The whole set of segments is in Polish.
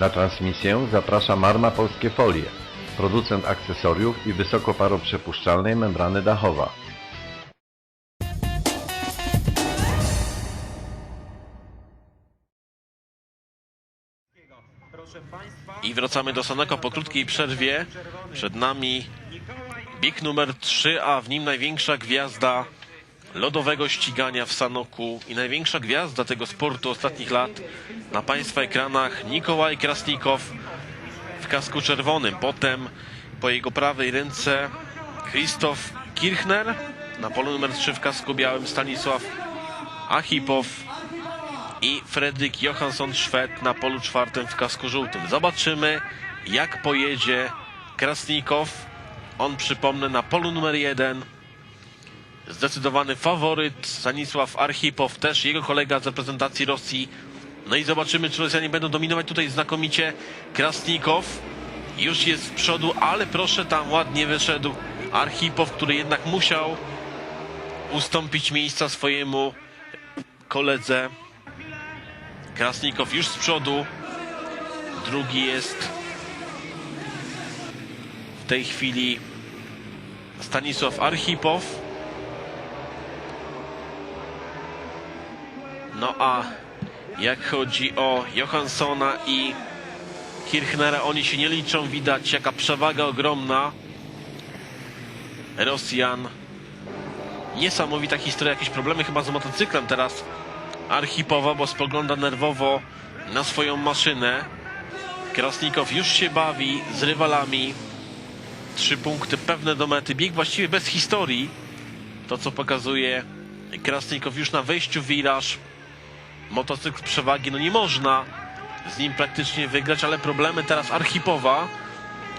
Na transmisję zaprasza Marma Polskie Folie, producent akcesoriów i wysokoparoprzepuszczalnej membrany dachowa. I wracamy do Sanoko po krótkiej przerwie. Przed nami bieg numer 3, a w nim największa gwiazda lodowego ścigania w Sanoku i największa gwiazda tego sportu ostatnich lat na Państwa ekranach Nikołaj Krasnikow w kasku czerwonym. Potem po jego prawej ręce Krzysztof Kirchner na polu numer 3 w kasku białym Stanisław Achipow i Fredrik Johansson Szwed na polu czwartym w kasku żółtym. Zobaczymy, jak pojedzie Krasnikow. On, przypomnę, na polu numer jeden. Zdecydowany faworyt Stanisław Archipow, też jego kolega z reprezentacji Rosji. No i zobaczymy, czy Rosjanie będą dominować tutaj znakomicie. Krasnikow już jest z przodu, ale proszę, tam ładnie wyszedł Archipow, który jednak musiał ustąpić miejsca swojemu koledze Krasnikow już z przodu. Drugi jest w tej chwili Stanisław Archipow. No a jak chodzi o Johanssona i Kirchnera, oni się nie liczą. Widać jaka przewaga ogromna Rosjan. Niesamowita historia, jakieś problemy chyba z motocyklem teraz Archipowa, bo spogląda nerwowo na swoją maszynę. Krasnikow już się bawi z rywalami. Trzy punkty pewne do mety. Bieg właściwie bez historii. To co pokazuje Krasnikow już na wejściu w wiraż. Motocykl przewagi, no nie można z nim praktycznie wygrać, ale problemy teraz Archipowa,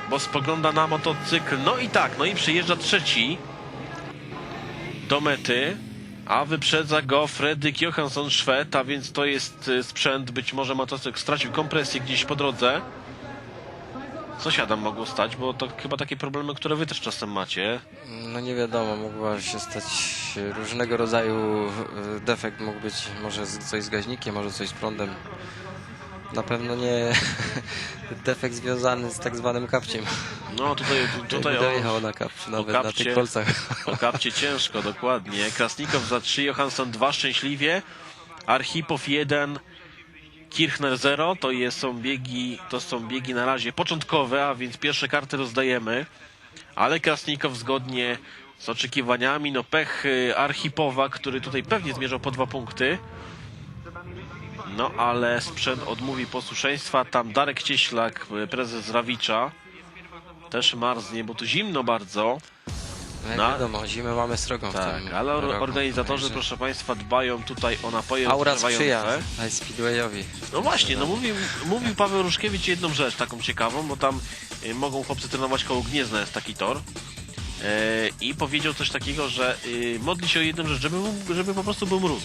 bo spogląda na motocykl. No i tak, no i przyjeżdża trzeci do mety, a wyprzedza go Fredrik Johansson Szwed, a więc to jest y, sprzęt, być może motocykl stracił kompresję gdzieś po drodze. Co się Adam mogło stać, bo to chyba takie problemy, które wy też czasem macie. No nie wiadomo, mogła się stać różnego rodzaju e, defekt, mógł być może coś z gaźnikiem, może coś z prądem. Na pewno nie defekt związany z tak zwanym kapciem. No tutaj, tutaj dojechał na kapcie, nawet na kapcie. tych kolcach. o kapcie ciężko, dokładnie. Krasnikow za 3, Johansson 2 szczęśliwie, Archipow 1, Kirchner 0. To jest, są biegi, to są biegi na razie początkowe, a więc pierwsze karty rozdajemy. Ale Krasnikow zgodnie z oczekiwaniami, no pech y, Archipowa, który tutaj pewnie zmierzał po dwa punkty. No ale sprzęt odmówi posłuszeństwa. Tam Darek Cieślak, y, prezes Rawicza, też marznie, bo tu zimno bardzo. No jak Na- wiadomo, zimę mamy srogą w Tak, tym ale or- roku. organizatorzy, Także proszę Państwa, dbają tutaj o napoje Aura rozgrzewające. sprzyja Speedwayowi. No właśnie, no mówił, mówił Paweł Ruszkiewicz jedną rzecz taką ciekawą, bo tam y, mogą chłopcy trenować koło Gniezna, jest taki tor. E, I powiedział coś takiego, że y, modli się o jedną rzecz, żeby, żeby po prostu był mróz.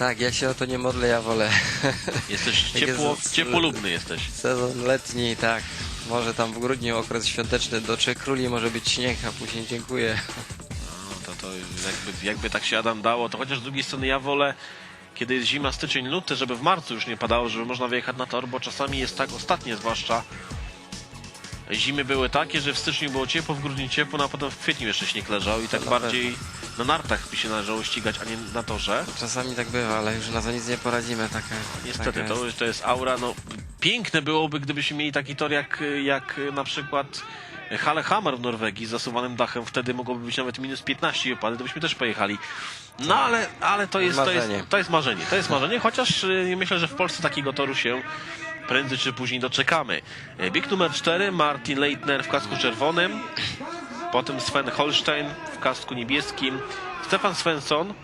Tak, ja się o to nie modlę, ja wolę Jesteś ciepło, jest- ciepłolubny jesteś. sezon letni, tak. Może tam w grudniu okres świąteczny do Trzech Króli może być śnieg, a później dziękuję. No, to, to jakby, jakby tak się Adam dało, to chociaż z drugiej strony ja wolę, kiedy jest zima, styczeń, luty, żeby w marcu już nie padało, żeby można wyjechać na tor, bo czasami jest tak, ostatnie zwłaszcza, zimy były takie, że w styczniu było ciepło, w grudniu ciepło, no a potem w kwietniu jeszcze śnieg leżał i tak bardziej na nartach by się należało ścigać, a nie na torze. Czasami tak bywa, ale już na to nic nie poradzimy. Niestety, to, jest. to jest aura, no piękne byłoby, gdybyśmy mieli taki tor jak, jak na przykład Hallehammer w Norwegii z zasuwanym dachem, wtedy mogłoby być nawet minus 15 opady, to byśmy też pojechali. No ale, ale to, jest, to, jest, Marzenie. to jest marzenie, to jest marzenie, chociaż y, myślę, że w Polsce takiego toru się prędzej czy później doczekamy. Y, Bieg numer 4, Martin Leitner w kasku czerwonym, potem Sven Holstein w kasku niebieskim, Stefan Svensson,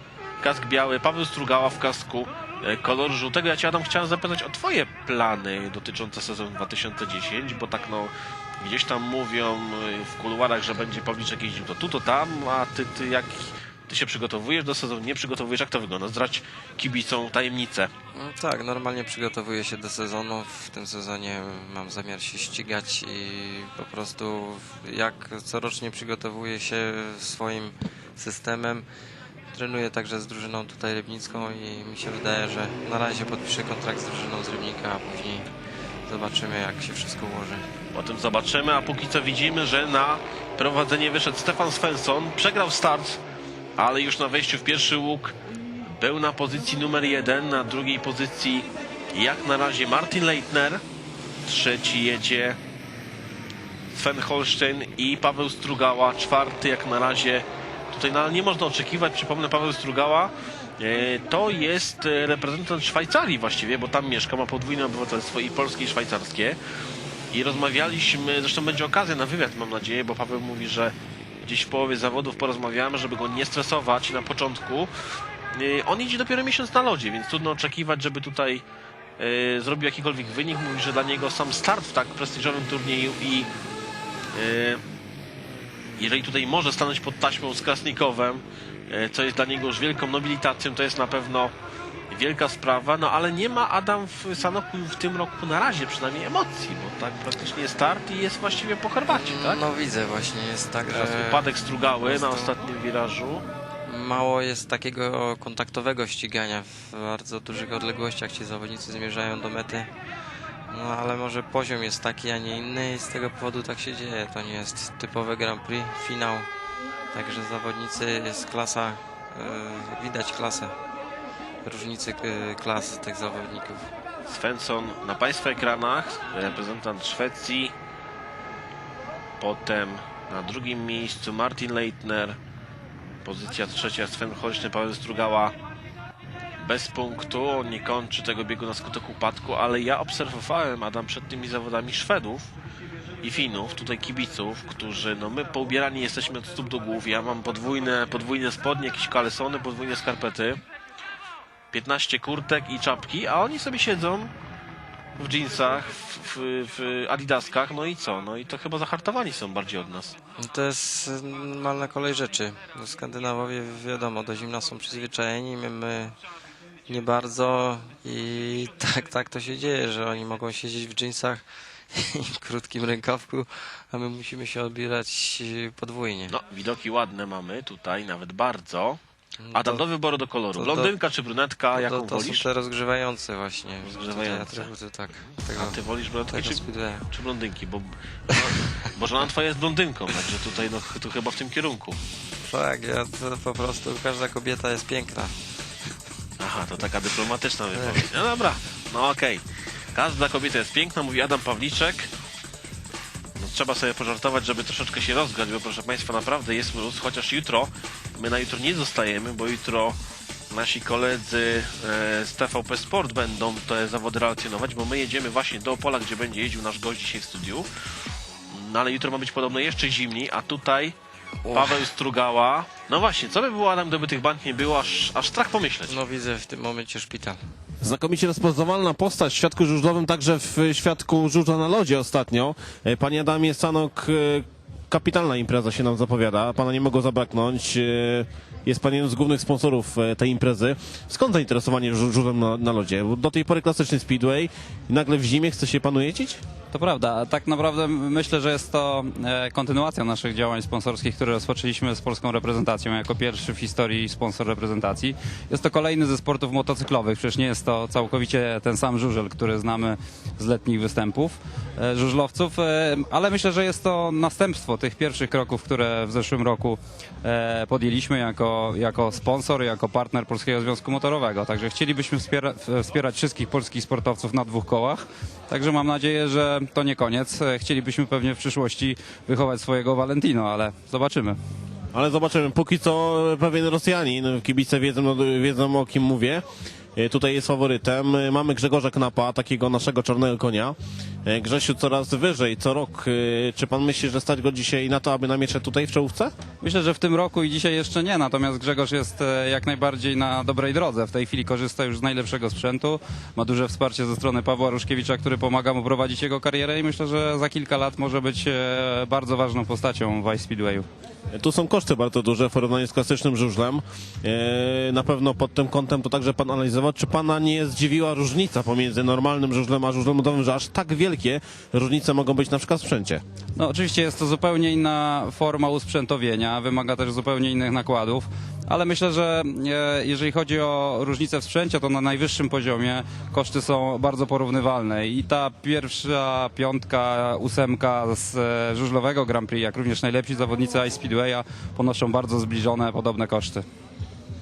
kask biały, Paweł Strugała w kasku e, koloru żółtego. Ja Cię Adam chciałem zapytać o Twoje plany dotyczące sezonu 2010, bo tak no gdzieś tam mówią e, w kuluarach, że będzie Pawliczek jeździł to tu, to tam, a Ty, ty jak Ty się przygotowujesz do sezonu, nie przygotowujesz, jak to wygląda? Zdradź kibicom tajemnicę. No, tak, normalnie przygotowuję się do sezonu. W tym sezonie mam zamiar się ścigać i po prostu jak corocznie przygotowuję się swoim systemem. Trenuję także z drużyną tutaj rybnicką i mi się wydaje, że na razie podpiszę kontrakt z drużyną z Rybnika, a później zobaczymy jak się wszystko ułoży. Potem zobaczymy, a póki co widzimy, że na prowadzenie wyszedł Stefan Svensson. Przegrał start, ale już na wejściu w pierwszy łuk był na pozycji numer jeden. Na drugiej pozycji jak na razie Martin Leitner. Trzeci jedzie Sven Holstein i Paweł Strugała. Czwarty jak na razie tutaj no, nie można oczekiwać. Przypomnę, Paweł Strugała e, to jest e, reprezentant Szwajcarii właściwie, bo tam mieszka, ma podwójne obywatelstwo i polskie i szwajcarskie. I rozmawialiśmy, zresztą będzie okazja na wywiad, mam nadzieję, bo Paweł mówi, że gdzieś w połowie zawodów porozmawiamy, żeby go nie stresować na początku. Yy, On idzie dopiero miesiąc na lodzie, więc trudno oczekiwać, żeby tutaj yy, zrobił jakikolwiek wynik. Mówi, że dla niego sam start w tak prestiżowym turnieju i yy, jeżeli tutaj może stanąć pod taśmą z Krasnikowem, co jest dla niego już wielką nobilitacją, to jest na pewno wielka sprawa, no ale nie ma Adam w Sanoku w tym roku na razie przynajmniej emocji, bo tak praktycznie start i jest właściwie po herbacie, tak? No widzę właśnie, jest tak, Teraz że upadek Strugały na ostatnim wirażu. mało jest takiego kontaktowego ścigania. W bardzo dużych odległościach ci zawodnicy zmierzają do mety. No ale może poziom jest taki, a nie inny i z tego powodu tak się dzieje. To nie jest typowe Grand Prix, finał. Także zawodnicy jest klasa, e, widać klasę. Różnicy e, klas tych zawodników. Svensson na Państwa ekranach, reprezentant Szwecji. Potem na drugim miejscu Martin Leitner. Pozycja trzecia Sven Holszny, Paweł Strugała bez punktu. On nie kończy tego biegu na skutek upadku, ale ja obserwowałem, Adam, przed tymi zawodami Szwedów i Finów, tutaj kibiców, którzy, no my poubierani jesteśmy od stóp do głów. Ja mam podwójne, podwójne spodnie, jakieś kalesony, podwójne skarpety. 15 kurtek i czapki, a oni sobie siedzą w jeansach, w, w, w adidaskach, no i co? No i to chyba zahartowani są bardziej od nas. No To jest normalna kolej rzeczy. Skandynawowie, wiadomo, do zimna są przyzwyczajeni, my, my nie bardzo i tak, tak to się dzieje, że oni mogą siedzieć w dżinsach i w krótkim rękawku, a my musimy się odbierać e, podwójnie. No, widoki ładne mamy tutaj, nawet bardzo. Adam, To- do wyboru do koloru. to- Blondynka czy brunetka, jaką to, to wolisz? te rozgrzewające właśnie. Rozgrzewające. Atrybuty, tak. Tego, A ty wolisz brunetki czy, czy blondynki? Bo, no, bo żona twoja jest blondynką, także tutaj no, tu chyba w tym kierunku. Tak, ja to po prostu, każda kobieta jest piękna. Aha, to taka dyplomatyczna wypowiedź. No dobra, no okej. Każda kobieta jest piękna, mówi Adam Pawliczek. Trzeba sobie pożartować, żeby troszeczkę się rozgrać, bo proszę Państwa, naprawdę jest mróz, chociaż jutro, my na jutro nie zostajemy, bo jutro nasi koledzy e, z TVP Sport będą te zawody relacjonować, bo my jedziemy właśnie do Opola, gdzie będzie jeździł nasz gość dzisiaj w studiu. No ale jutro ma być podobno jeszcze zimniej, a tutaj Paweł Strugała. No właśnie, co by było Adam, gdyby tych band nie było, aż, aż strach pomyśleć. No widzę w tym momencie szpital. Znakomicie rozpoznawalna postać w świadku żużlowym, także w świadku żużla na lodzie ostatnio. E, Panie Adamie Stanok, e, kapitalna impreza się nam zapowiada, pana nie mogło zabraknąć. E, Jest pan jednym z głównych sponsorów tej imprezy. Skąd zainteresowanie żu- żużlem na, na lodzie? Do tej pory klasyczny speedway nagle w zimie chce się panu jeździć? To prawda. Tak naprawdę myślę, że jest to e, kontynuacja naszych działań sponsorskich, które rozpoczęliśmy z polską reprezentacją jako pierwszy w historii sponsor reprezentacji. Jest to kolejny ze sportów motocyklowych. Przecież nie jest to całkowicie ten sam żużel, który znamy z letnich występów żużlowców, e, ale myślę, że jest to następstwo tych pierwszych kroków, które w zeszłym roku e, podjęliśmy jako, jako sponsor, jako partner Polskiego Związku Motorowego. Także chcielibyśmy wspiera, wspierać wszystkich polskich sportowców na dwóch kołach. Także mam nadzieję, że to nie koniec. E, Chcielibyśmy pewnie w przyszłości wychować swojego Valentino, ale zobaczymy. Ale zobaczymy. Póki co pewien Rosjanin, kibice wiedzą, wiedzą o kim mówię. E, Tutaj jest faworytem. E, Mamy Grzegorza Knapa, takiego naszego czarnego konia. E, Grzesiu coraz wyżej, co rok. Czy pan myśli, że stać go dzisiaj na to, aby namieszać tutaj w czołówce? Myślę, że w tym roku i dzisiaj jeszcze nie, natomiast Grzegorz jest jak najbardziej na dobrej drodze. W tej chwili korzysta już z najlepszego sprzętu. Ma duże wsparcie ze strony Pawła Ruszkiewicza, który pomaga mu prowadzić jego karierę i myślę, że za kilka lat może być bardzo ważną postacią w Ice Speedwayu. Tu są koszty bardzo duże w porównaniu z klasycznym żużlem. Na pewno pod tym kątem to także pan analizował. Czy pana nie zdziwiła różnica pomiędzy normalnym żużlem a żużlem modowym, że aż tak wielkie różnice mogą być na przykład w sprzęcie? No oczywiście jest to zupełnie inna forma usprzętowienia, wymaga też zupełnie innych nakładów. ale myślę, że e, jeżeli chodzi o różnicę w sprzęcie, to na najwyższym poziomie koszty są bardzo porównywalne i ta pierwsza piątka, ósemka z e, żużlowego Grand Prix, jak również najlepsi zawodnicy Ice Speedwaya ponoszą bardzo zbliżone, podobne koszty.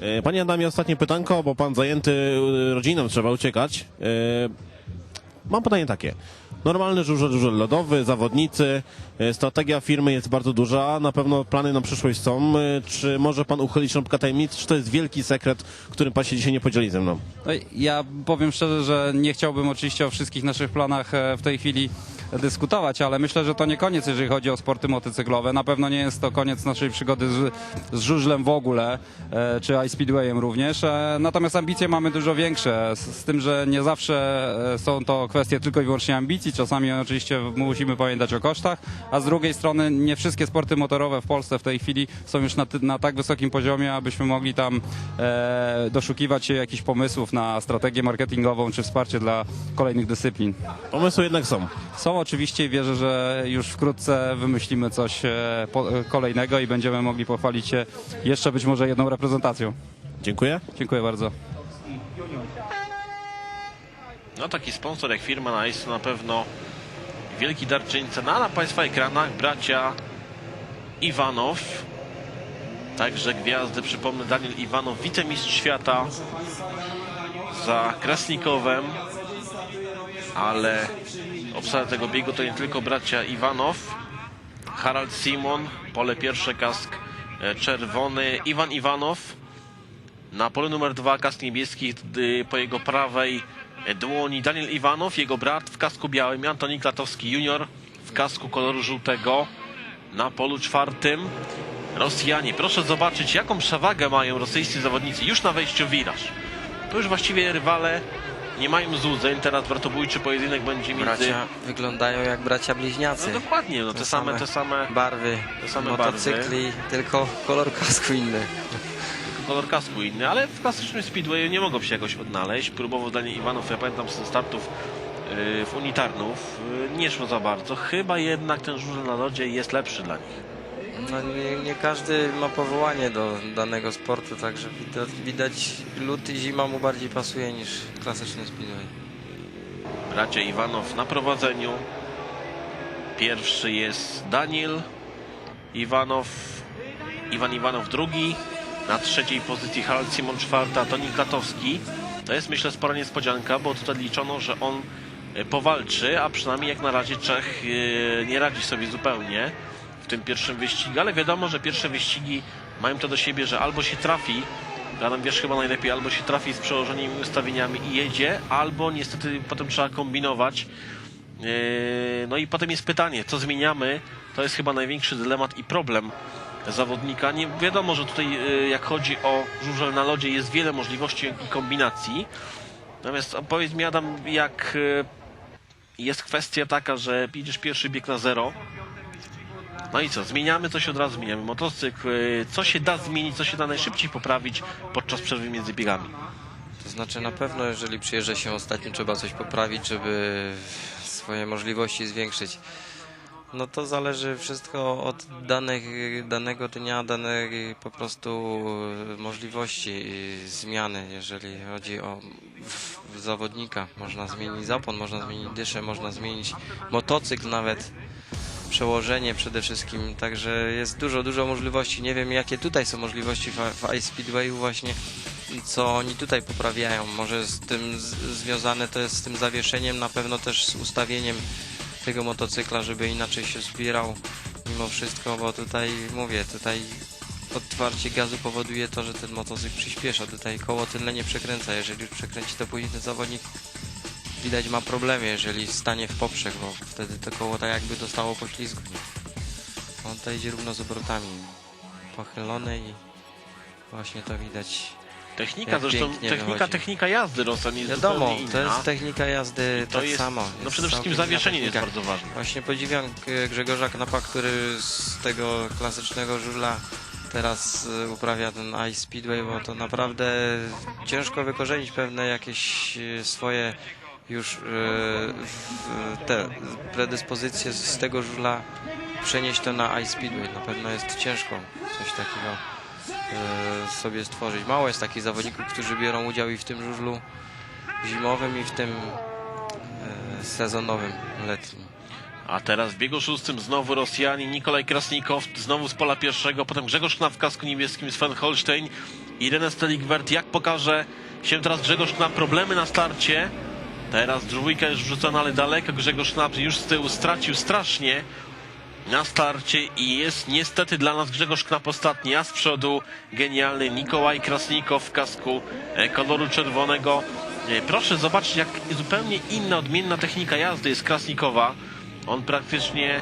E, Panie Adamie, ostatnie pytanko, bo pan zajęty e, rodziną, trzeba uciekać. E, Mam pytanie takie. Normalny żużel, żużel lodowy, zawodnicy, strategia firmy jest bardzo duża, na pewno plany na przyszłość są. Czy może pan uchylić rąbka tajemnic, czy to jest wielki sekret, którym pan się dzisiaj nie podzieli ze mną? No Ja powiem szczerze, że nie chciałbym oczywiście o wszystkich naszych planach w tej chwili dyskutować, ale myślę, że to nie koniec, jeżeli chodzi o sporty motocyklowe. Na pewno nie jest to koniec naszej przygody z, z żużlem w ogóle, e, czy ice speedwayem również. E, Natomiast ambicje mamy dużo większe, z, tym, że nie zawsze e, są to kwestie tylko i wyłącznie ambicji. Czasami oczywiście musimy pamiętać o kosztach, a z drugiej strony nie wszystkie sporty motorowe w Polsce w tej chwili są już na, na tak wysokim poziomie, abyśmy mogli tam e, doszukiwać się jakichś pomysłów na strategię marketingową czy wsparcie dla kolejnych dyscyplin. Pomysły jednak są. Są oczywiście wierzę, że już wkrótce wymyślimy coś e, e, kolejnego i będziemy mogli pochwalić się jeszcze być może jedną reprezentacją. Dziękuję. Dziękuję bardzo. No taki sponsor jak firma Nice to na pewno wielki darczyńca. No, na Państwa ekranach bracia Iwanow. Także gwiazdy, przypomnę, Daniel Iwanow, wicemistrz świata za Krasnikowem. Ale obsada tego biegu to nie tylko bracia Iwanow. Harald Simon, pole pierwsze, kask e, czerwony. Iwan Iwanow, na polu numer dwa kask niebieski po jego prawej dłoni Daniel Iwanow, jego brat w kasku białym, Antoni Klatowski junior w kasku koloru żółtego. Na polu czwartym Rosjanie. Proszę zobaczyć, jaką przewagę mają rosyjscy zawodnicy już na wejściu w wiraż. To już właściwie rywale nie mają złudzeń. Teraz bratobójczy pojedynek będzie między... Bracia wyglądają jak bracia bliźniacy. No dokładnie, no te same, te same barwy, te same motocykli, tylko kolor kasku inny. kolor kasku inny, ale w klasycznym speedwayu nie mogą się jakoś odnaleźć. Próbował Daniel Iwanow, ja pamiętam ze startów yy, w Unitarnów, yy, nie szło za bardzo. Chyba jednak ten żużel na lodzie jest lepszy dla nich. No nie, nie każdy ma powołanie do danego sportu, także widać, widać lód i zima mu bardziej pasuje niż klasyczny speedway. Bracia Iwanow na prowadzeniu. Pierwszy jest Daniel Iwanow, Iwan Iwanow drugi. Na trzeciej pozycji Harald Simon czwarta, Toni Klatowski. To jest myślę spora niespodzianka, bo tutaj liczono, że on e, powalczy, a przynajmniej jak na razie Czech e, nie radzi sobie zupełnie w tym pierwszym wyścigu, ale wiadomo, że pierwsze wyścigi mają to do siebie, że albo się trafi, Adam wiesz chyba najlepiej, albo się trafi z przełożonymi ustawieniami i jedzie, albo niestety potem trzeba kombinować. Yy, No i potem jest pytanie, co zmieniamy? To jest chyba największy dylemat i problem zawodnika. Nie wiadomo, że tutaj yy, jak chodzi o żużel na lodzie jest wiele możliwości i kombinacji. Natomiast powiedz mi Adam, jak yy, jest kwestia taka, że idziesz pierwszy bieg na zero, no i co, zmieniamy coś od razu, zmieniamy motocykl. yy, Co się da zmienić, co się da najszybciej poprawić podczas przerwy między biegami? To znaczy na pewno, jeżeli przyjeżdża się ostatnio, trzeba coś poprawić, żeby swoje możliwości zwiększyć. No to zależy wszystko od danych, danego dnia, danej po prostu możliwości zmiany, jeżeli chodzi o zawodnika. Można zmienić zapłon, można zmienić dyszę, można zmienić motocykl nawet przełożenie przede wszystkim, także jest dużo, dużo możliwości. Nie wiem, jakie tutaj są możliwości w, w Ice właśnie, co oni tutaj poprawiają. Może z tym z, związane to jest z tym zawieszeniem, na pewno też z ustawieniem tego motocykla, żeby inaczej się zbierał mimo wszystko, bo tutaj mówię, tutaj odwarcie gazu powoduje to, że ten motocykl przyspiesza. Tutaj koło tylne nie przekręca. Jeżeli już przekręci, to później ten zawodnik widać ma problemy, jeżeli stanie w poprzek, bo wtedy to koło tak jakby dostało poślizgu. On to idzie równo z obrotami. Pochylone i właśnie to widać. Technika Jak zresztą, technika, wychodzi. technika jazdy Rosjan jest Wiadomo, to jest technika jazdy I to tak jest, samo. no przede wszystkim zawieszenie jest bardzo ważne. Właśnie podziwiam e, Grzegorza Knapa, który z tego klasycznego żużla teraz e, uprawia ten ice speedway, bo to naprawdę ciężko wykorzenić pewne jakieś e, swoje już e, te predyspozycje z tego żużla, przenieść to na ice speedway. Na pewno jest ciężko coś takiego e, sobie stworzyć. Mało jest takich zawodników, którzy biorą udział i w tym żużlu zimowym i w tym e, sezonowym, letnim. A teraz w biegu szóstym znowu Rosjanin Nikolaj Krasnikow, znowu z pola pierwszego, potem Grzegorz Knap w kasku niebieskim, Sven Holstein i René Steligwert. Jak pokaże się teraz Grzegorz Knap problemy na starcie. Teraz dwójka już wrzucona, ale daleko Grzegorz Knap już z tyłu stracił strasznie na starcie i jest niestety dla nas Grzegorz Knap ostatni, a z przodu genialny Nikołaj Krasnikow w kasku e, koloru czerwonego. E, Proszę zobaczyć, jak zupełnie inna, odmienna technika jazdy jest Krasnikowa. On praktycznie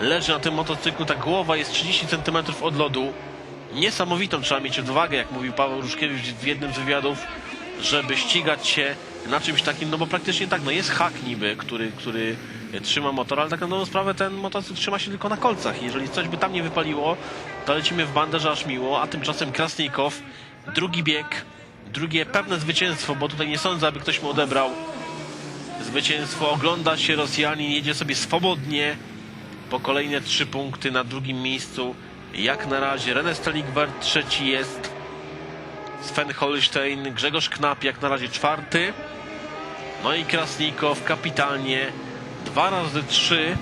leży na tym motocyklu, ta głowa jest 30 cm od lodu. Niesamowitą trzeba mieć odwagę, jak mówił Paweł Ruszkiewicz w jednym z wywiadów, żeby ścigać się na czymś takim, no bo praktycznie tak, no jest hak niby, który, który trzyma motor, ale tak na dobrą sprawę ten motocykl trzyma się tylko na kolcach. Jeżeli coś by tam nie wypaliło, to lecimy w bandę, że aż miło, a tymczasem Krasnikow, drugi bieg, drugie pewne zwycięstwo, bo tutaj nie sądzę, aby ktoś mu odebrał zwycięstwo. Ogląda się Rosjanin, jedzie sobie swobodnie po kolejne trzy punkty na drugim miejscu. Jak na razie René Steligwart trzeci jest. Sven Holstein, Grzegorz Knap jak na razie czwarty. No i Krasnikow kapitalnie. Dwa razy trzy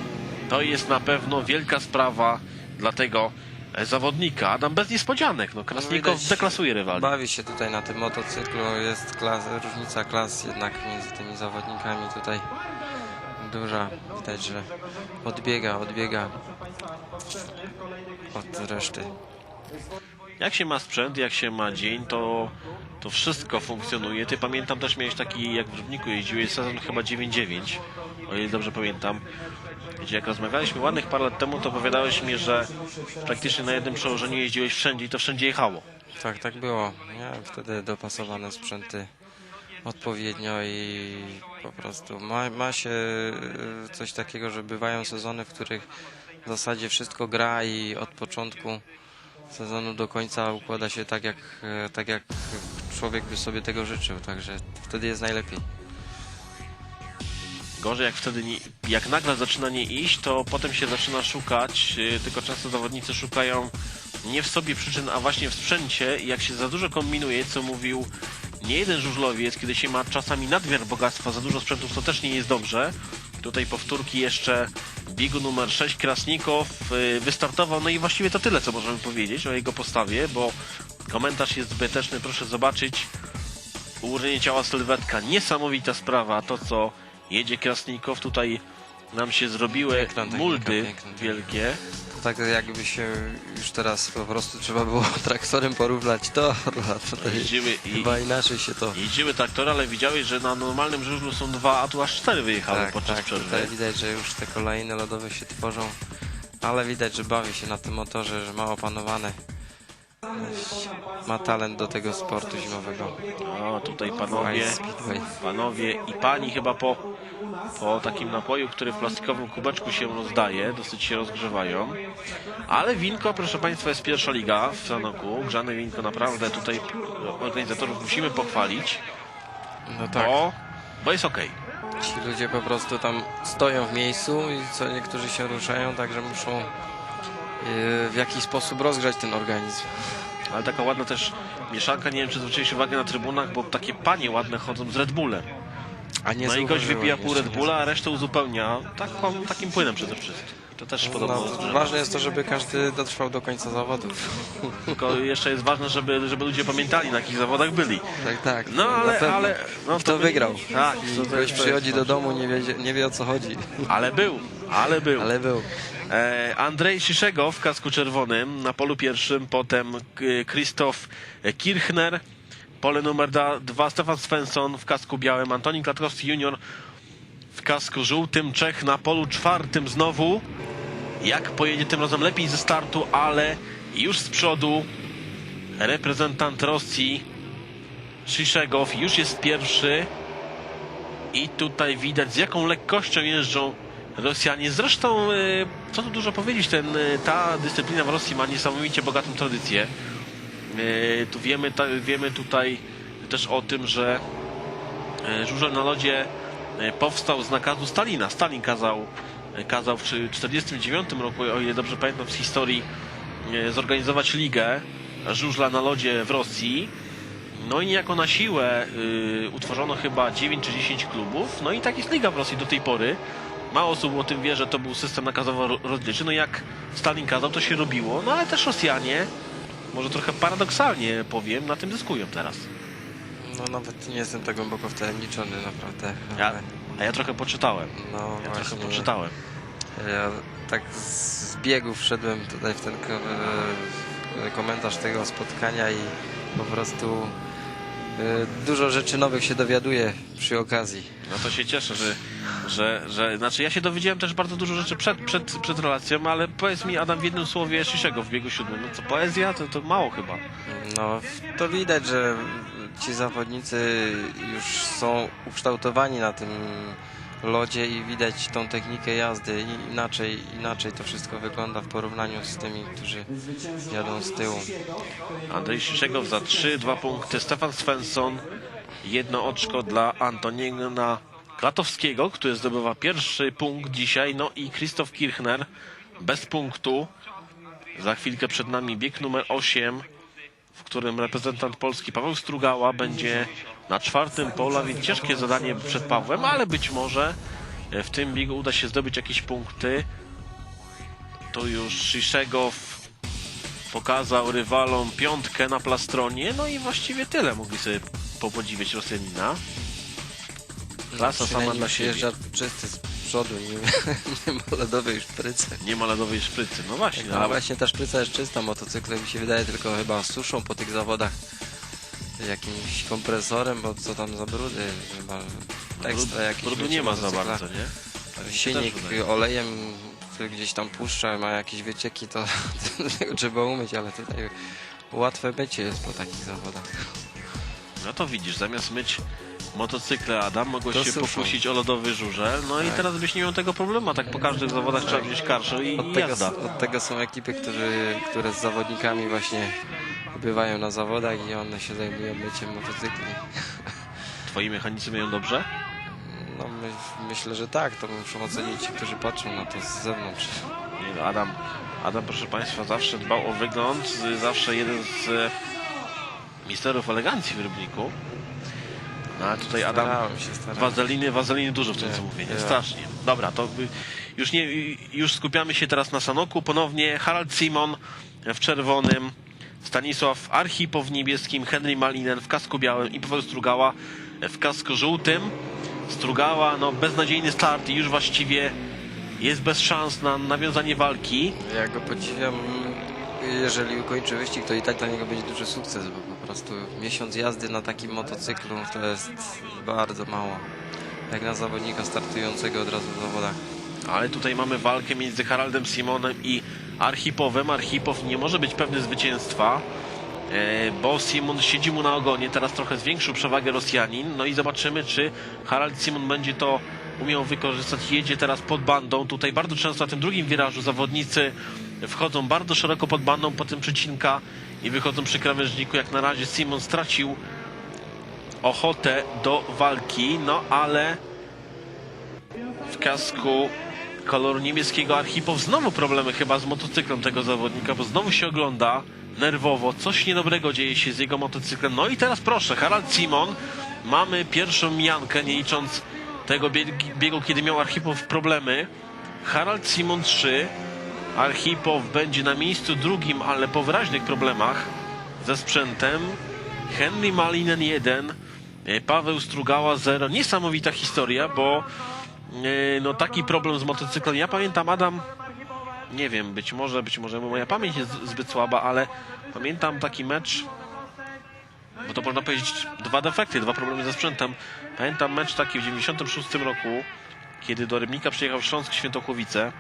to jest na pewno wielka sprawa dla tego e, zawodnika. Adam bez niespodzianek. No, Krasnikow widać- deklasuje rywali. Bawi się tutaj na tym motocyklu, jest klas, różnica klas jednak między tymi zawodnikami tutaj duża. Widać, że odbiega, odbiega od reszty. Jak się ma sprzęt, jak się ma dzień, to, to wszystko funkcjonuje. Ty pamiętam też miałeś taki, jak w Rybniku jeździłeś, sezon chyba 9-9, o ile dobrze pamiętam. Gdzie jak rozmawialiśmy ładnych parę lat temu, to opowiadałeś mi, że praktycznie na jednym przełożeniu jeździłeś wszędzie i to wszędzie jechało. Tak, tak było. Miałem wtedy dopasowane sprzęty odpowiednio i po prostu ma, ma się y, coś takiego, że bywają sezony, w których w zasadzie wszystko gra i od początku sezonu do końca układa się tak jak, e, tak jak człowiek by sobie tego życzył, także wtedy jest najlepiej. Gorzej jak wtedy, nie, jak nagle zaczyna nie iść, to potem się zaczyna szukać, yy, tylko często zawodnicy szukają nie w sobie przyczyn, a właśnie w sprzęcie i jak się za dużo kombinuje, co mówił nie jeden żużlowiec, kiedy się ma czasami nadmiar bogactwa, za dużo sprzętów, to też nie jest dobrze. Tutaj powtórki jeszcze biegu numer 6 Krasnikow yy, wystartował, no i właściwie to tyle, co możemy powiedzieć o jego postawie, bo komentarz jest zbyteczny, proszę zobaczyć. Ułożenie ciała sylwetka, niesamowita sprawa, to co jedzie Krasnikow, tutaj nam się zrobiły Piękna muldy piękna. wielkie. To tak jakby się już teraz po prostu trzeba było traktorem porównać to, a tutaj Jeździły i chyba inaczej się to... jeździły traktory, ale widziałeś, że na normalnym żużlu są dwa, a tu aż cztery wyjechały Tak, podczas tak, przerwy. tutaj widać, że już te kolejne lodowe się tworzą, ale widać, że bawi się na tym motorze, że ma opanowane. Ma talent do tego sportu zimowego. O, tutaj panowie, panowie i pani chyba po, po takim napoju, który w plastikowym kubeczku się rozdaje, dosyć się rozgrzewają. Ale winko, proszę Państwa, jest pierwsza liga w Sanoku. Grzane winko naprawdę tutaj organizatorów musimy pochwalić, No tak, bo, bo jest okej. ci ludzie po prostu tam stoją w miejscu i co niektórzy się ruszają, także muszą w jakiś sposób rozgrzać ten organizm. Ale taka ładna też mieszanka, nie wiem czy zwróciłeś uwagę na trybunach, bo takie panie ładne chodzą z Red Bullem. A nie No i gość wypija pół Red Bulla, a resztę uzupełnia taką, takim płynem przede wszystkim. To też podobno No, ważne jest to, żeby każdy dotrwał do końca zawodów. Tylko jeszcze jest ważne, żeby, żeby ludzie pamiętali na jakich zawodach byli. Tak, tak. No na ale, ale no, Kto wygrał? Tak, I to, to ktoś przychodzi do domu, nie wie, nie wie o co chodzi. Ale był, ale był. Ale był. E, Andrzej Szyszego w kasku czerwonym na polu pierwszym, potem e, Krzysztof Kirchner, pole numer 2 Stefan Svensson w kasku białym, Antoni Klatkowski junior w kasku żółtym, Czech na polu czwartym znowu. Jak pojedzie tym razem lepiej ze startu, ale już z przodu reprezentant Rosji Szyszegow już jest pierwszy. I tutaj widać z jaką lekkością jeżdżą Rosjanie. Zresztą, e, co tu dużo powiedzieć, ten, e, ta dyscyplina w Rosji ma niesamowicie bogatą tradycję. E, Tu wiemy, ta, wiemy tutaj też o tym, że żużel na lodzie powstał z nakazu Stalina. Stalin kazał, kazał w 1949 roku, o ile dobrze pamiętam z historii, zorganizować ligę żużla na lodzie w Rosji. No i niejako na siłę y, utworzono chyba 9 czy 10 klubów. No i tak jest liga w Rosji do tej pory. Mało osób o tym wie, że to był system nakazowo-rozdzielczy. No jak Stalin kazał, to się robiło. No ale też Rosjanie, może trochę paradoksalnie powiem, na tym zyskują teraz. No nawet nie jestem tak głęboko wtajemniczony naprawdę. Ja, a ja trochę poczytałem. No Ja trochę właśnie. poczytałem. Ja tak z biegu wszedłem tutaj w ten e, komentarz tego spotkania i po prostu dużo rzeczy nowych się dowiaduję przy okazji. No to się cieszę, że, że, że... Znaczy ja się dowiedziałem też bardzo dużo rzeczy przed, przed, przed relacją, ale powiedz mi Adam w jednym słowie Szyszego w biegu siódmym. No co, poezja? To, to mało chyba. No to widać, że ci zawodnicy już są ukształtowani na tym lodzie i widać tą technikę jazdy i inaczej, inaczej to wszystko wygląda w porównaniu z tymi, którzy jadą z tyłu. Andrzej Szyszegow za 3, 2 punkty. Stefan Svensson, jedno oczko dla Antoniena Klatowskiego, który zdobywa pierwszy punkt dzisiaj. No i Krzysztof Kirchner bez punktu. Za chwilkę przed nami bieg numer 8, w którym reprezentant Polski Paweł Strugała będzie na czwartym polu, a więc ciężkie zadanie przed Pawłem, ale być może w tym biegu uda się zdobyć jakieś punkty. Tu już Szyszegow pokazał rywalom piątkę na plastronie, no i właściwie tyle mogli sobie popodziwiać Rosjanina. Klasa sama dla siebie. przyjeżdża czysty z przodu, nie, nie ma lodowej szprycy. Nie ma lodowej szprycy, no właśnie, A ale właśnie ta szpryca jest czysta, motocykle mi się wydaje tylko chyba suszą po tych zawodach jakimś kompresorem, bo co tam za brudy, chyba ekstra jakieś brudu nie ma za bardzo, nie? Tak Silnik olejem, który gdzieś tam puszcza, ma jakieś wycieki, to, to trzeba umyć, ale tutaj łatwe mycie jest po takich zawodach. No to widzisz, zamiast myć motocykle Adam, mogłeś To się suszą. pokusić o lodowy żużel, no i Tak. teraz byś nie miał tego problemu, tak po każdych zawodach trzeba wziąć karszę i, Od i tego, jazda. od tego są ekipy, którzy, które z zawodnikami właśnie bywają na zawodach i one się zajmują myciem motocykli. Twoi mechanicy mają dobrze? No my, myślę, że tak, to muszą ocenić ci, którzy patrzą na to z zewnątrz. Nie no, Adam, Adam, proszę Państwa, zawsze dbał o wygląd, zawsze jeden z e, misterów elegancji w Rybniku. No ale tutaj Adam, Starałem się, starałem. wazeliny, wazeliny dużo w tym Nie, co mówię, nie? nie. strasznie. Dobra, to już, nie, już skupiamy się teraz na Sanoku. Ponownie Harald Simon w czerwonym, Stanisław Archipo w niebieskim, Henry Malinen w kasku białym i Paweł Strugała w kasku żółtym. Strugała, no beznadziejny start i już właściwie jest bez szans na nawiązanie walki. Ja go podziwiam, jeżeli ukończy wyścig, to i tak dla niego będzie duży sukces, bo po prostu miesiąc jazdy na takim motocyklu to jest bardzo mało. Jak na zawodnika startującego od razu w zawodach. Ale tutaj mamy walkę między Haraldem Simonem i Archipowem. Archipow nie może być pewny zwycięstwa, e, bo Simon siedzi mu na ogonie. Teraz trochę zwiększył przewagę Rosjanin. No i zobaczymy, czy Harald Simon będzie to umiał wykorzystać. Jedzie teraz pod bandą. Tutaj bardzo często na tym drugim wirażu zawodnicy wchodzą bardzo szeroko pod bandą, potem przecinka i wychodzą przy krawężniku. Jak na razie Simon stracił ochotę do walki, no ale w kasku koloru niemieckiego Archipow. Znowu problemy chyba z motocyklem tego zawodnika, bo znowu się ogląda nerwowo. Coś niedobrego dzieje się z jego motocyklem. No i teraz proszę, Harald Simon. Mamy pierwszą mijankę, nie licząc tego bieg- biegu, kiedy miał Archipow problemy. Harald Simon 3. Archipow będzie na miejscu drugim, ale po wyraźnych problemach ze sprzętem. Henry Malinen 1. e, Paweł Strugała 0. Niesamowita historia, bo no taki problem z motocyklem. Ja pamiętam Adam, nie wiem, być może, być może moja pamięć jest zbyt słaba, ale pamiętam taki mecz, bo to można powiedzieć dwa defekty, dwa problemy ze sprzętem. Pamiętam mecz taki w 96 roku, kiedy do Rybnika przyjechał Śląsk Świętochłowice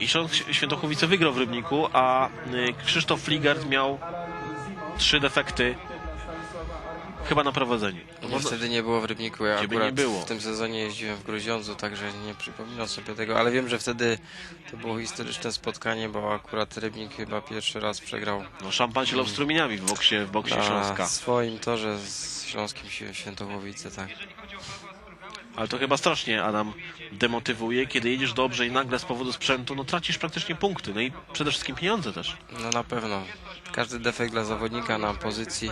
i Śląsk Świętochłowice wygrał w Rybniku, a y, Krzysztof Fligard miał trzy defekty chyba na prowadzeniu. No Mnie wtedy nie było w Rybniku, ja Ciebie akurat nie było. w tym sezonie jeździłem w Gruziądzu, także nie przypominam sobie tego, ale wiem, że wtedy to było historyczne spotkanie, bo akurat Rybnik chyba pierwszy raz przegrał No, szampan się lał strumieniami w boksie, w boksie Śląska. na swoim torze z Śląskim Świe- Świętochłowice, tak. Ale to chyba strasznie, Adam, demotywuje, kiedy jedziesz dobrze i nagle z powodu sprzętu, no tracisz praktycznie punkty, no i przede wszystkim pieniądze też. No na pewno. Każdy defekt dla zawodnika na pozycji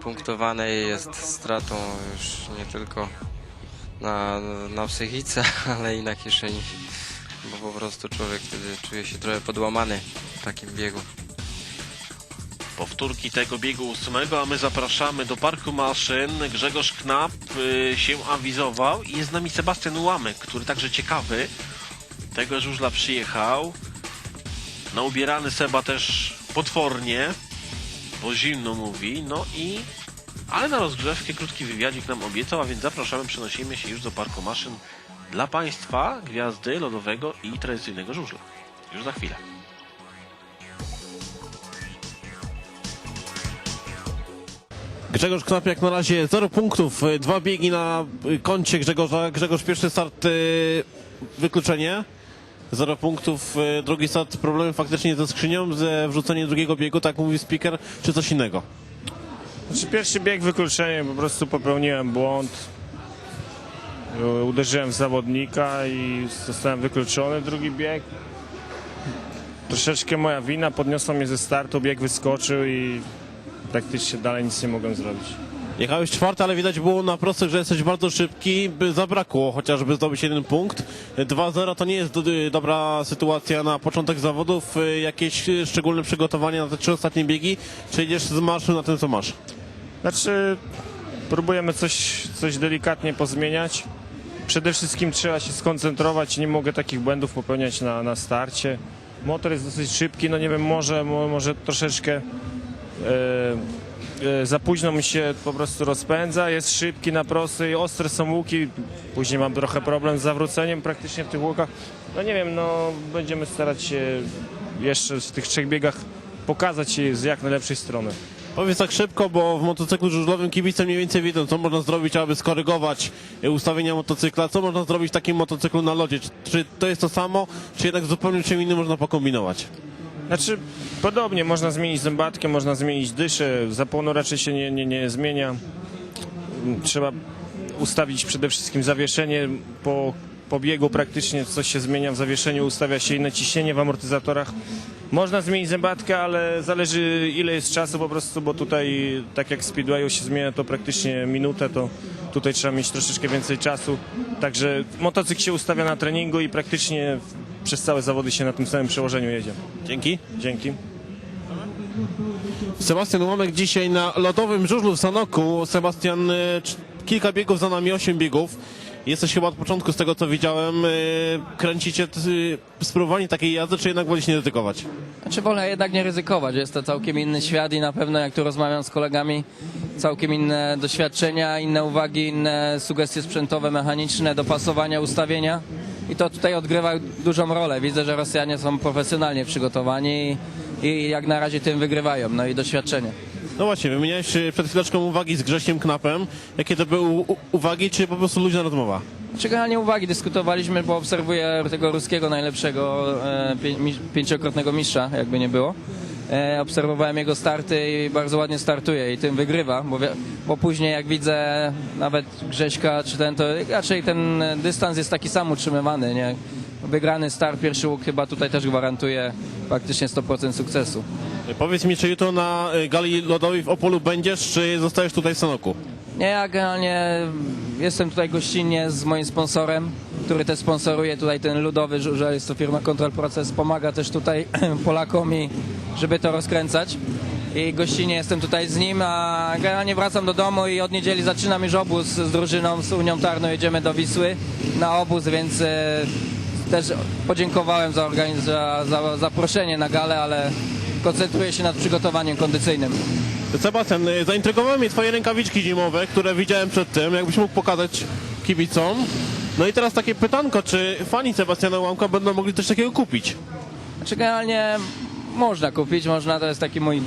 punktowanej jest stratą już nie tylko na, na psychice, ale i na kieszeni. Bo po prostu człowiek wtedy czuje się trochę podłamany w takim biegu. Powtórki tego biegu ósmego, a my zapraszamy do parku maszyn. Grzegorz Knap y, się awizował i jest z nami Sebastian Ułamek, który także ciekawy tego żużla przyjechał. No ubierany Seba też potwornie, bo zimno mówi, no i ale na rozgrzewkę krótki wywiadzik nam obiecał, a więc zapraszamy, przenosimy się już do parku maszyn dla Państwa gwiazdy lodowego i tradycyjnego żużla. Już za chwilę. Grzegorz Knap jak na razie 0 punktów, y, dwa biegi na y, koncie Grzegorza. Grzegorz pierwszy start y, wykluczenie. 0 punktów, drugi start problemy faktycznie ze skrzynią, ze wrzuceniem drugiego biegu, tak mówi speaker, czy coś innego? Znaczy pierwszy bieg wykluczenie, po prostu popełniłem błąd. Uderzyłem w zawodnika i zostałem wykluczony. Drugi bieg. Troszeczkę moja wina, podniosła mnie ze startu, bieg wyskoczył i praktycznie dalej nic nie mogłem zrobić. Jechałeś czwarty, ale widać było na prostych, że jesteś bardzo szybki, by zabrakło chociażby zdobyć jeden punkt. 2-0 to nie jest do, dobra sytuacja na początek zawodów. Y, Jakieś y, szczególne przygotowania na te trzy ostatnie biegi, czy idziesz z marszu na tym, co masz? Znaczy, próbujemy coś, coś delikatnie pozmieniać. Przede wszystkim trzeba się skoncentrować, nie mogę takich błędów popełniać na, na starcie. Motor jest dosyć szybki, no nie wiem, może, mo- może troszeczkę za późno mi się po prostu rozpędza, jest szybki na prostej, ostre są łuki, później mam trochę problem z zawróceniem praktycznie w tych łukach. No nie wiem, no będziemy starać się jeszcze w tych trzech biegach pokazać się z jak najlepszej strony. Powiedz tak szybko, bo w motocyklu żużlowym kibice mniej więcej wiedzą, co można zrobić, aby skorygować y, ustawienia motocykla, co można zrobić w takim motocyklu na lodzie. Czy to jest to samo, czy jednak zupełnie czym innym można pokombinować? Znaczy, podobnie, można zmienić zębatkę, można zmienić dyszę, zapłonu raczej się nie, nie, nie zmienia. Trzeba ustawić przede wszystkim zawieszenie po, po biegu praktycznie coś się zmienia w zawieszeniu, ustawia się inne ciśnienie w amortyzatorach. Można zmienić zębatkę, ale zależy ile jest czasu po prostu, bo tutaj tak jak w Speedwayu się zmienia to praktycznie minutę, to tutaj trzeba mieć troszeczkę więcej czasu. Także motocykl się ustawia na treningu i praktycznie przez całe zawody się na tym samym przełożeniu jedzie. Dzięki. Dzięki. Sebastian Łamek dzisiaj na lodowym żużlu w Sanoku. Sebastian, y, cz- kilka biegów za nami, osiem biegów. Jesteś chyba od początku, z tego co widziałem. y, Kręcicie y, spróbowanie takiej jazdy, czy jednak wolisz nie ryzykować? Znaczy wolę jednak nie ryzykować. Jest to całkiem inny świat i na pewno jak tu rozmawiam z kolegami, całkiem inne doświadczenia, inne uwagi, inne sugestie sprzętowe, mechaniczne, dopasowania, ustawienia. I to tutaj odgrywa dużą rolę. Widzę, że Rosjanie są profesjonalnie przygotowani i, i jak na razie tym wygrywają. No i doświadczenie. No właśnie, wymieniałeś y, przed chwileczką uwagi z Grzesiem Knapem. Jakie to były u- uwagi, czy po prostu luźna rozmowa? Czy generalnie uwagi dyskutowaliśmy, bo obserwuję tego ruskiego najlepszego e, pię- mi- pięciokrotnego mistrza, jakby nie było. E, obserwowałem jego starty i bardzo ładnie startuje i tym wygrywa, bo, bo później jak widzę nawet Grześka czy ten, to raczej ten dystans jest taki sam utrzymywany, nie? Wygrany start, pierwszy łuk chyba tutaj też gwarantuje praktycznie 100% sukcesu. Y, Powiedz mi, czy jutro na gali lodowej w Opolu będziesz, czy zostajesz tutaj w Sanoku? Ja generalnie jestem tutaj gościnnie z moim sponsorem, który też sponsoruje tutaj ten ludowy żużel, jest to firma Control Process, pomaga też tutaj Polakom i żeby to rozkręcać. I gościnnie jestem tutaj z nim, a generalnie wracam do domu i od niedzieli zaczynam już obóz z drużyną, z Unią Tarną, jedziemy do Wisły na obóz, więc e, też podziękowałem za, za, za zaproszenie na galę, ale koncentruję się nad przygotowaniem kondycyjnym. Sebastian, y, zaintrygowały mnie twoje rękawiczki zimowe, które widziałem przed tym. Jakbyś mógł pokazać kibicom. No i teraz takie pytanko, czy fani Sebastiana Łamka będą mogli coś takiego kupić? Znaczy generalnie można kupić, można, to jest taki mój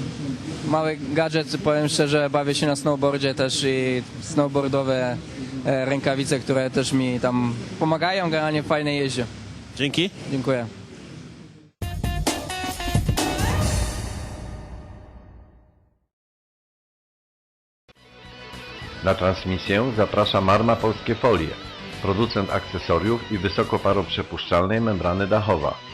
mały gadżet, powiem szczerze, bawię się na snowboardzie też i snowboardowe e, rękawice, które też mi tam pomagają generalnie w fajnej jeździe. Dzięki. Dziękuję. Na transmisję zaprasza Marma Polskie Folie, producent akcesoriów i wysokoparoprzepuszczalnej membrany dachowa.